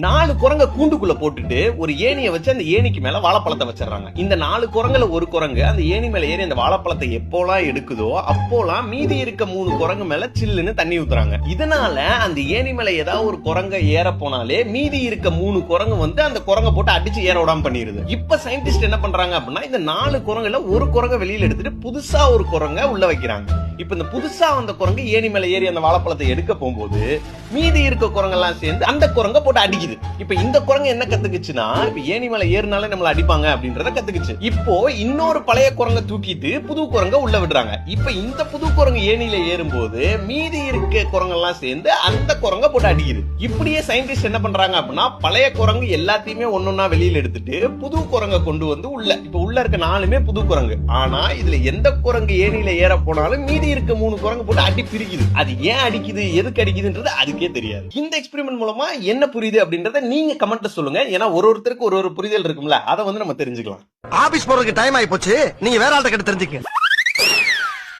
நாலு குரங்க கூண்டுக்குள்ள போட்டுட்டு ஒரு ஏணியை வச்சு அந்த ஏணிக்கு மேல வாழைப்பழத்தை வச்சிடறாங்க. இந்த நாலு குரங்குல ஒரு குரங்கு அந்த ஏணி மேல ஏறி அந்த வாழைப்பழத்தை எப்போலாம் எடுக்குதோ அப்போலாம் மீதி இருக்க மூணு குரங்கு மேல சில்லுன்னு தண்ணி ஊத்துறாங்க. இதனால அந்த ஏணி மேல ஏதாவது ஒரு குரங்க ஏற போனாலே மீதி இருக்க மூணு குரங்கு வந்து அந்த குரங்க போட்டு அடிச்சு ஏற விடாம பண்ணிருது. இப்ப சயின்டிஸ்ட் என்ன பண்றாங்க அப்படின்னா இந்த நாலு குரங்குல ஒரு குரங்க வெளியில எடுத்துட்டு புதுசா ஒரு குரங்க உள்ள வைக்கிறாங்க. இப்ப இந்த புதுசா வந்த குரங்கு ஏணி மேல ஏறி அந்த வாழைப்பழத்தை எடுக்க போகும்போது மீதி இருக்க குரங்கெல்லாம் சேர்ந்து அந்த குரங்க போட்டு அடிக்குது. இப்ப இந்த குரங்கு என்ன கத்துக்குச்சுன்னா இப்ப ஏணி மேல ஏறினாலே நம்மள அடிப்பாங்க அப்படின்றத கத்துக்குச்சு. இப்போ இன்னொரு பழைய குரங்க தூக்கிட்டு புது குரங்க உள்ள விடுறாங்க. இப்ப இந்த புது குரங்கு ஏணியில ஏறும்போது மீதி இருக்க குரங்கெல்லாம் சேர்ந்து அந்த குரங்க போட்டு அடிக்குது. இப்படியே சயின்டிஸ்ட் என்ன பண்றாங்க அப்படின்னா பழைய குரங்கு எல்லாத்தையுமே ஒன்னொன்னா வெளியில எடுத்துட்டு புது குரங்க கொண்டு வந்து உள்ள இப்ப உள்ள இருக்க நாலுமே புது குரங்கு. ஆனா இதுல எந்த குரங்கு ஏணியில ஏற போனாலும் மீதி இருக்க மூணு குரங்கு போட்டு அடி பிரிக்குது. அது ஏன் அடிக்குது எதுக்கு அடிக்குதுன்றது அதுக்கே தெரியாது. இந்த எக்ஸ்பெரிமெண்ட் மூலமா என்ன புரியுது அப்படின்றத நீங்க கமெண்ட்ல சொல்லுங்க. ஏன்னா ஒரு ஒருத்தருக்கு ஒரு ஒரு புரிதல் இருக்கும்ல அதை வந்து நம்ம தெரிஞ்சுக்கலாம். ஆபீஸ் போறதுக்கு டைம் ஆயி போச்சு. நீங்க வேற ஆள்கிட்ட கேட்டு தெரிஞ்சுக்க